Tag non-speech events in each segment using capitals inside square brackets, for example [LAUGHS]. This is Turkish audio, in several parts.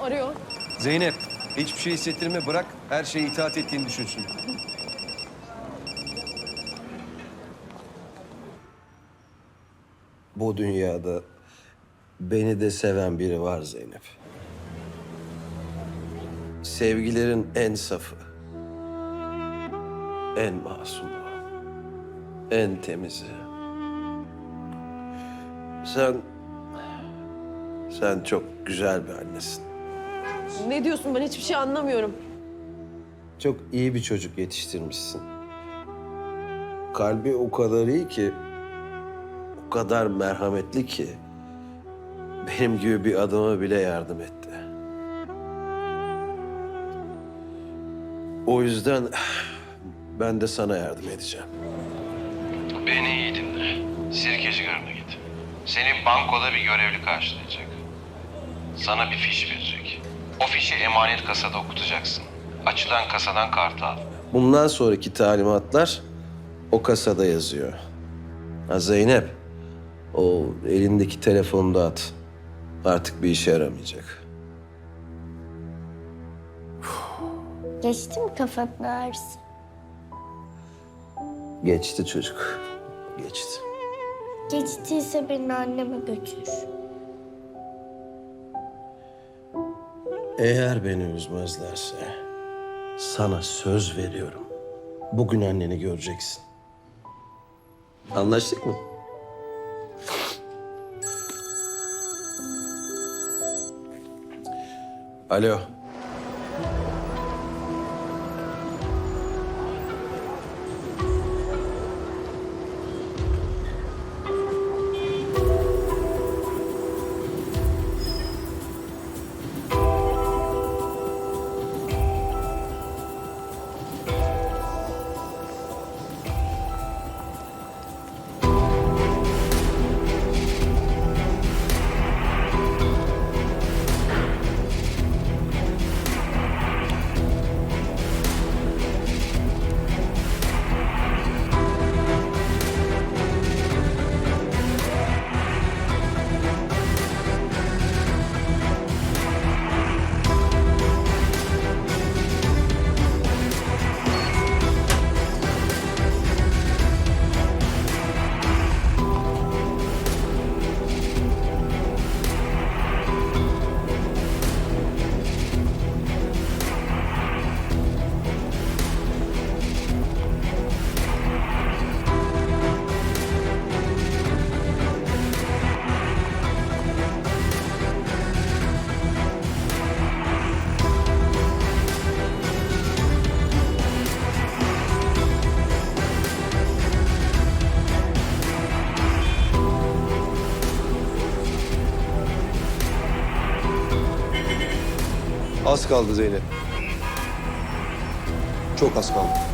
Arıyor. Zeynep, hiçbir şey hissettirme bırak. Her şeye itaat ettiğini düşünsün. Bu dünyada beni de seven biri var Zeynep. Sevgilerin en safı, en masumu, en temizi. Sen, sen çok güzel bir annesin. Ne diyorsun ben hiçbir şey anlamıyorum. Çok iyi bir çocuk yetiştirmişsin. Kalbi o kadar iyi ki, o kadar merhametli ki... ...benim gibi bir adama bile yardım etti. O yüzden ben de sana yardım edeceğim. Beni iyi dinle. Sirkeci garına git. Seni bankoda bir görevli karşılayacak. Sana bir fiş verecek. O fişi emanet kasada okutacaksın. Açılan kasadan kartı al. Bundan sonraki talimatlar o kasada yazıyor. Ha Zeynep, o elindeki telefonu da at. Artık bir işe yaramayacak. Geçti mi kafanın ağrısı? Geçti çocuk, geçti. Geçtiyse beni anneme götür. Eğer beni üzmezlerse sana söz veriyorum. Bugün anneni göreceksin. Anlaştık mı? Alo. Az kaldı Zeynep. Çok az kaldı.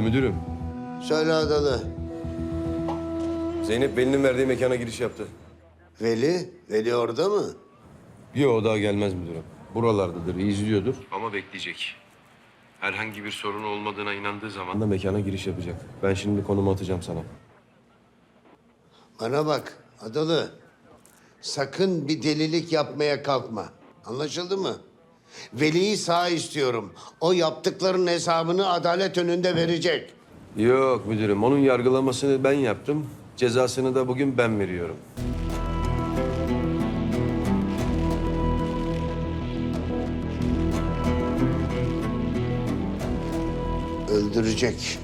Alo müdürüm. Söyle Adalı. Zeynep Veli'nin verdiği mekana giriş yaptı. Veli, Veli orada mı? Yok o daha gelmez müdürüm. Buralardadır, izliyordur. Ama bekleyecek. Herhangi bir sorun olmadığına inandığı zaman da mekana giriş yapacak. Ben şimdi konumu atacağım sana. Bana bak Adalı. Sakın bir delilik yapmaya kalkma. Anlaşıldı mı? Veli'yi sağ istiyorum. O yaptıklarının hesabını adalet önünde verecek. Yok müdürüm, onun yargılamasını ben yaptım. Cezasını da bugün ben veriyorum. Öldürecek.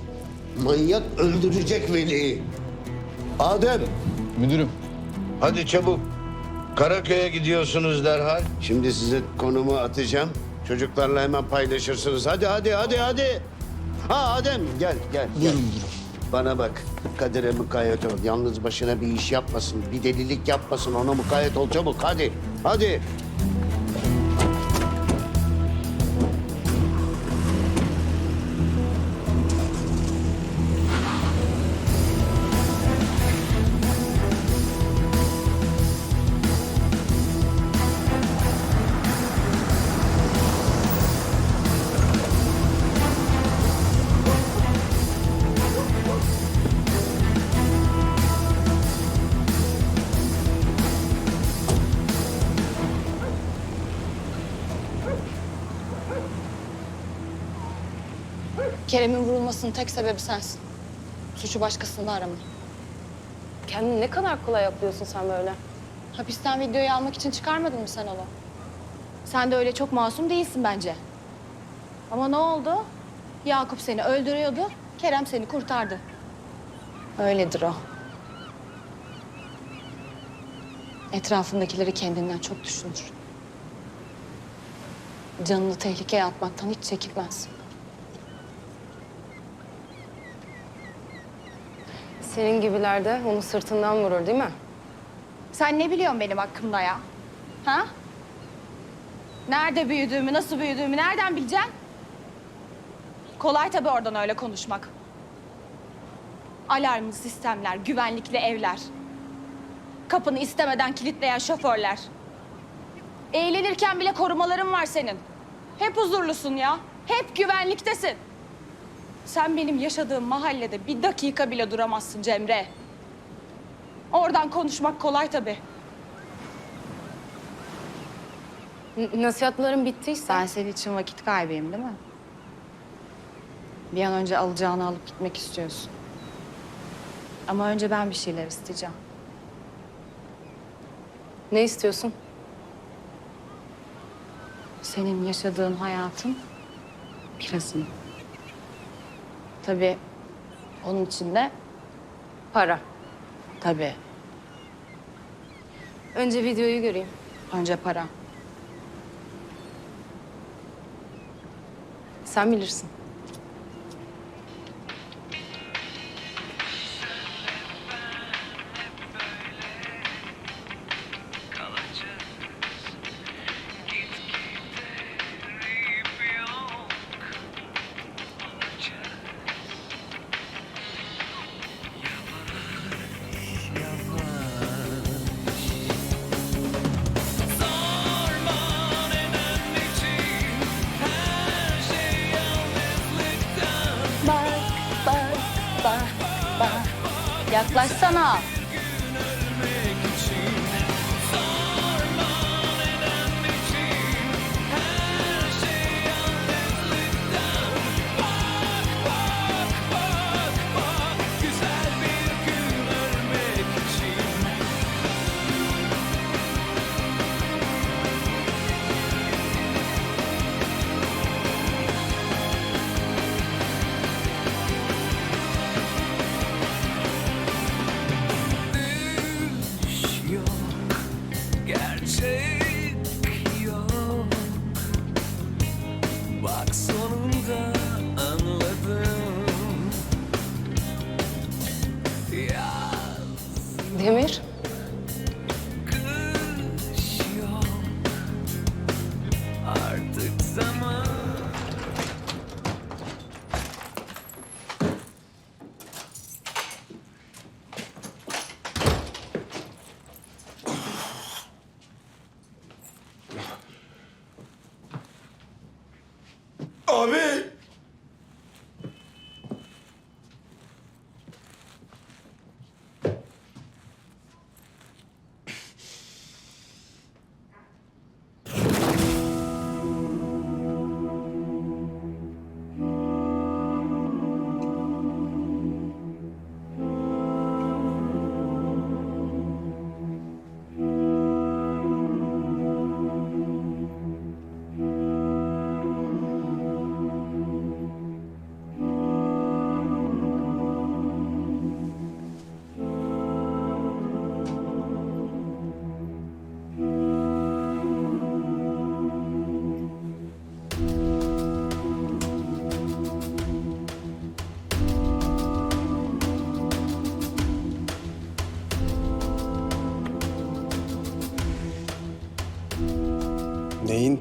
Manyak öldürecek Veli'yi. Adem. Müdürüm. Hadi çabuk. Karaköy'e gidiyorsunuz derhal. Şimdi size konumu atacağım. Çocuklarla hemen paylaşırsınız. Hadi hadi hadi hadi. Ha Adem gel gel. gel. Bana bak. Kadir'e mukayyet ol. Yalnız başına bir iş yapmasın. Bir delilik yapmasın. Ona mukayyet ol çabuk. Hadi. Hadi. Kerem'in vurulmasının tek sebebi sensin. Suçu başkasında arama. Kendini ne kadar kolay yapıyorsun sen böyle. Hapisten videoyu almak için çıkarmadın mı sen onu? Sen de öyle çok masum değilsin bence. Ama ne oldu? Yakup seni öldürüyordu, Kerem seni kurtardı. Öyledir o. Etrafındakileri kendinden çok düşünür. Canını tehlikeye atmaktan hiç çekinmez. Senin gibiler de onu sırtından vurur değil mi? Sen ne biliyorsun benim hakkımda ya? Ha? Nerede büyüdüğümü, nasıl büyüdüğümü nereden bileceksin? Kolay tabii oradan öyle konuşmak. Alarmlı sistemler, güvenlikli evler. Kapını istemeden kilitleyen şoförler. Eğlenirken bile korumaların var senin. Hep huzurlusun ya. Hep güvenliktesin. Sen benim yaşadığım mahallede bir dakika bile duramazsın Cemre. Oradan konuşmak kolay tabii. N- nasihatlerin bittiyse. Ben senin için vakit kaybıyım değil mi? Bir an önce alacağını alıp gitmek istiyorsun. Ama önce ben bir şeyler isteyeceğim. Ne istiyorsun? Senin yaşadığın hayatın birazını. Tabii onun için de Para. tabii Önce videoyu göreyim. önce para. Sen bilirsin. 呢？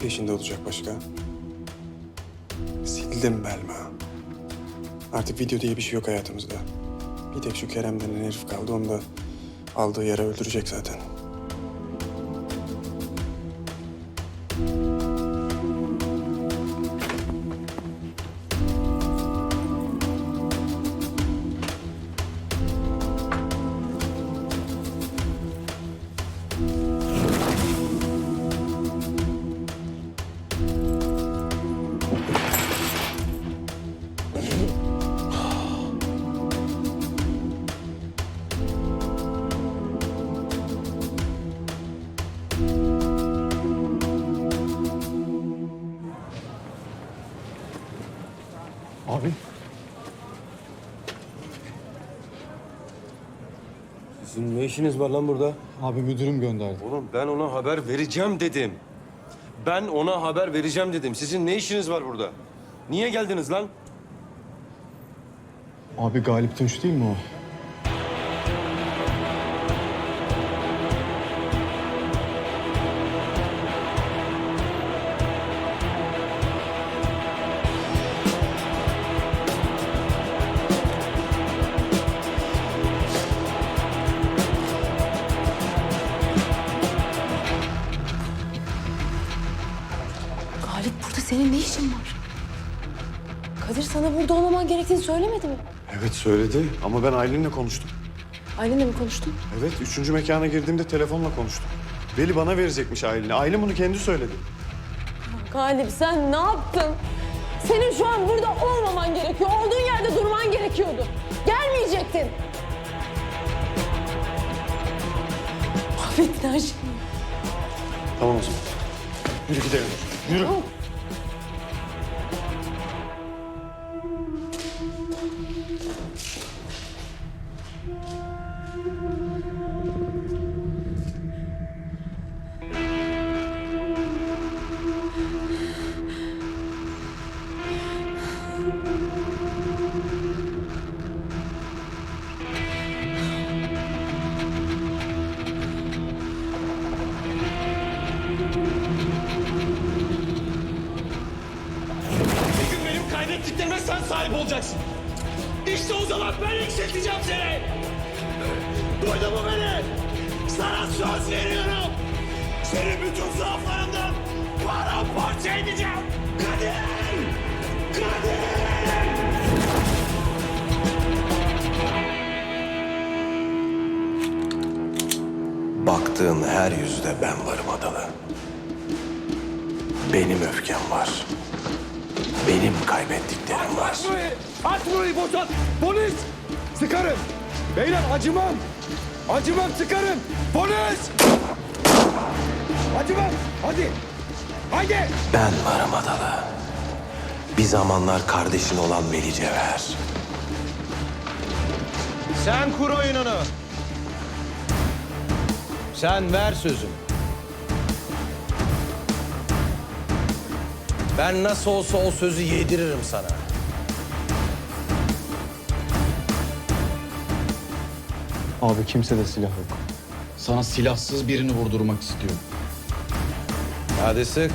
Peşinde olacak başka? Sildim Belma. Artık video diye bir şey yok hayatımızda. Bir tek şu Kerem denen herif kaldı. Onu da aldığı yere öldürecek zaten. Sizin ne işiniz var lan burada? Abi müdürüm gönderdi. Oğlum ben ona haber vereceğim dedim. Ben ona haber vereceğim dedim. Sizin ne işiniz var burada? Niye geldiniz lan? Abi Galip Tunç değil mi o? Söyledi ama ben Aylin'le konuştum. Ailenle mi konuştun? Evet üçüncü mekana girdiğimde telefonla konuştum. Veli bana verecekmiş Aylin'i. Aylin bunu kendi söyledi. Galip sen ne yaptın? Senin şu an burada olmaman gerekiyor. Olduğun yerde durman gerekiyordu. Gelmeyecektin. Mahvettin her şeyi. Tamam o zaman. Yürü gidelim. Yürü. Bir sen sahip olacaksın. İşte o zaman ben yükselteceğim seni. Duydun mu beni? Sana söz veriyorum. Seni bütün zaaflarından paramparça edeceğim. Kadir! Kadir! Baktığın her yüzde ben varım Adalı. Benim öfkem var. Benim kaybettiklerim At burayı boşalt! Polis! Sıkarım! Beyler acımam! Acımam sıkarım! Polis! Acımam! Hadi! Haydi! Ben varım Adalı. Bir zamanlar kardeşin olan Veli Cevher. Sen kur oyununu. Sen ver sözüm. Ben nasıl olsa o sözü yediririm sana. Abi kimsede silah yok. Sana silahsız birini vurdurmak istiyorum. Hadi sık.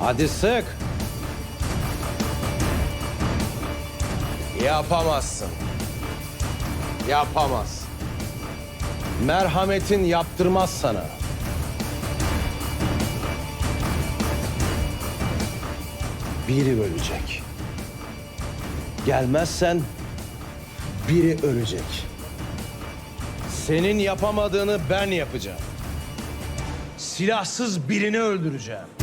Hadi sık. Yapamazsın. Yapamaz. Merhametin yaptırmaz sana. Biri ölecek. Gelmezsen biri ölecek. Senin yapamadığını ben yapacağım. Silahsız birini öldüreceğim.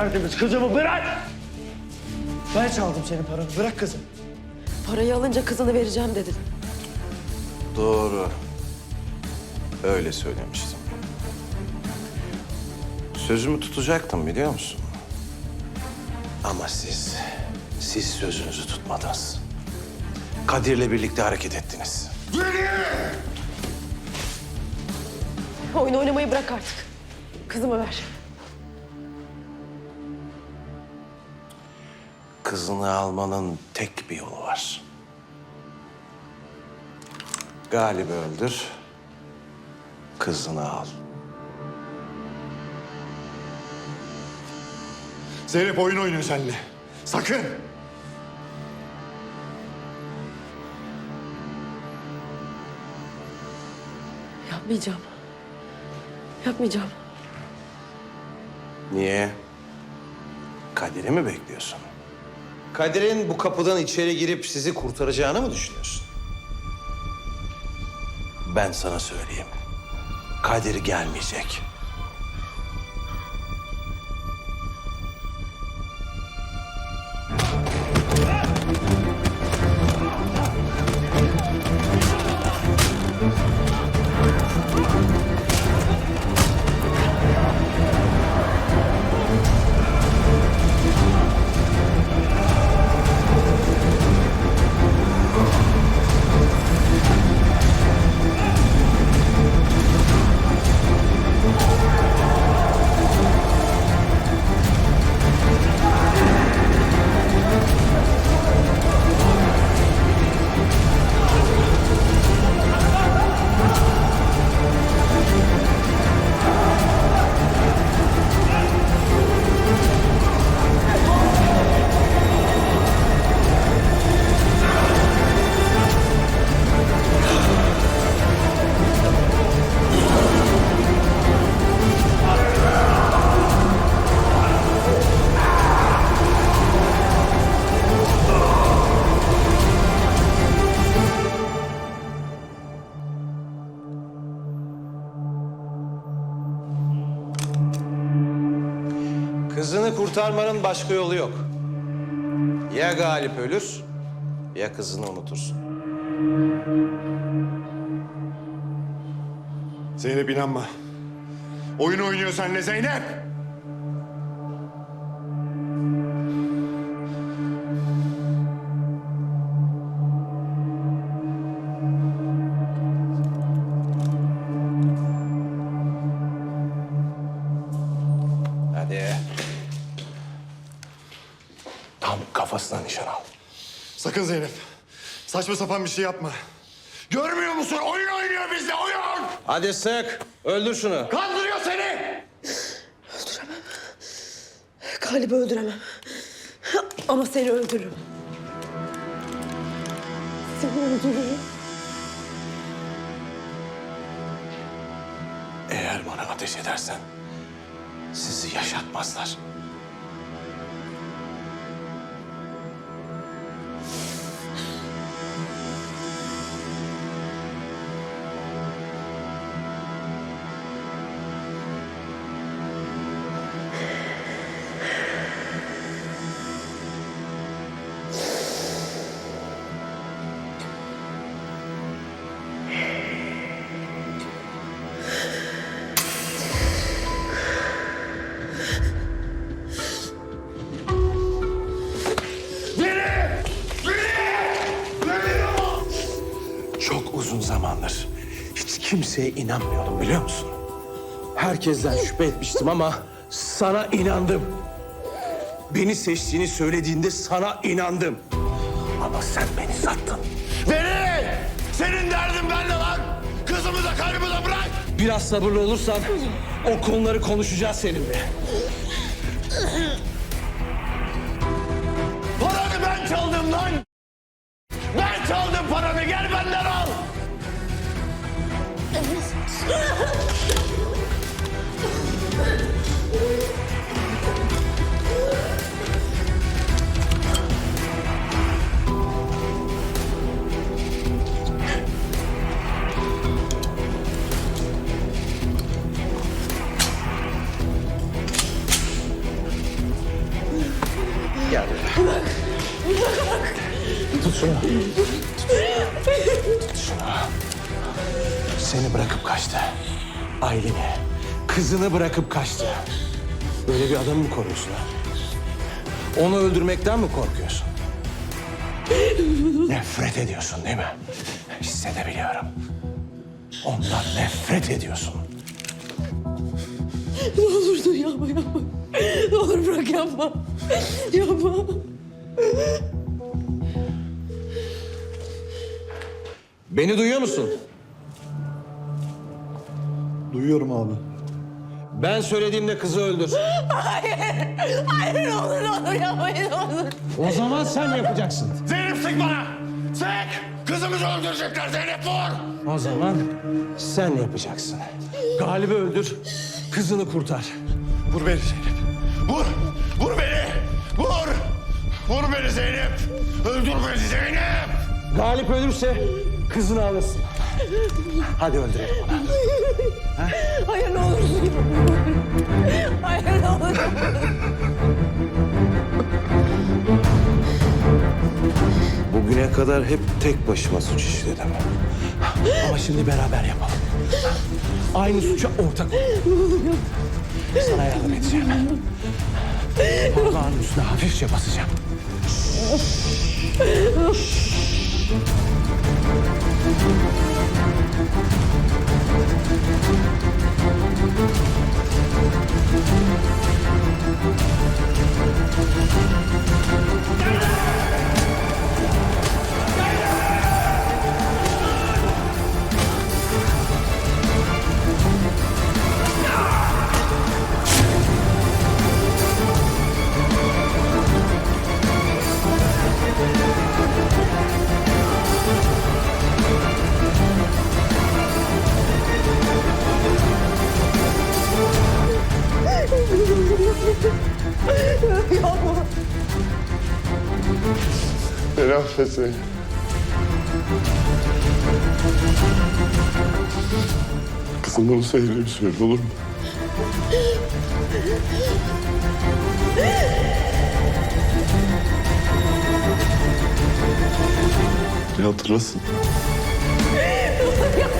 Derdimiz kızımı bırak! Ben çaldım senin paranı. Bırak kızım. Parayı alınca kızını vereceğim dedin. Doğru. Öyle söylemiştim. Sözümü tutacaktım biliyor musun? Ama siz, siz sözünüzü tutmadınız. Kadir'le birlikte hareket ettiniz. Oyun oynamayı bırak artık. Kızımı ver. Kızını almanın tek bir yolu var. Galip'i öldür, kızını al. Zeynep oyun oynuyor seninle. Sakın! Yapmayacağım. Yapmayacağım. Niye? Kadir'i mi bekliyorsun? Kadir'in bu kapıdan içeri girip sizi kurtaracağını mı düşünüyorsun? Ben sana söyleyeyim. Kadir gelmeyecek. Kurtarmanın başka yolu yok. Ya Galip ölür ya kızını unutursun. Zeynep inanma. Oyun oynuyor seninle Zeynep! Kafasına nişan al. Sakın Zeynep. Saçma sapan bir şey yapma. Görmüyor musun? Oyun oynuyor bizle oyun! Hadi sık. Öldür şunu. Kandırıyor seni! Galip'i öldüremem. Ama seni öldürürüm. Seni öldürürüm. Eğer bana ateş edersen sizi yaşatmazlar. Kimseye inanmıyordum biliyor musun? Herkesten şüphe etmiştim ama sana inandım. Beni seçtiğini söylediğinde sana inandım. Ama sen beni sattın. Beni! Senin derdin benle lan! Kızımı da karımı da bırak! Biraz sabırlı olursan o konuları konuşacağız seninle. Kaçtı. Aileni, kızını bırakıp kaçtı. Böyle bir adamı mı koruyorsun ha? Onu öldürmekten mi korkuyorsun? Nefret ediyorsun değil mi? Hissedebiliyorum. Ondan nefret ediyorsun. Ne olur dur yapma yapma. Ne olur bırak yapma. Yapma. Beni duyuyor musun? Duyuyorum abi. Ben söylediğimde kızı öldür. Hayır ne olur olur yapmayın olur. O zaman sen yapacaksın. Zeynep sık bana! Sık! Kızımızı öldürecekler Zeynep vur! O zaman sen yapacaksın. Galip'i öldür, kızını kurtar. Vur beni Zeynep. Vur! Vur beni! Vur! Vur beni Zeynep! Öldür beni Zeynep! Galip ölürse kızını alırsın. Hadi öldürelim onu. Hayır ne olursun. Hayır ne olur. Bugüne kadar hep tek başıma suç işledim. Ama şimdi beraber yapalım. Aynı suça ortak olalım. Sana yardım edeceğim. Parmağının üstüne hafifçe basacağım. Beni Yeah! Zeynep. Kızım bunu Zeynep'e söyle olur mu? Beni hatırlasın. [LAUGHS]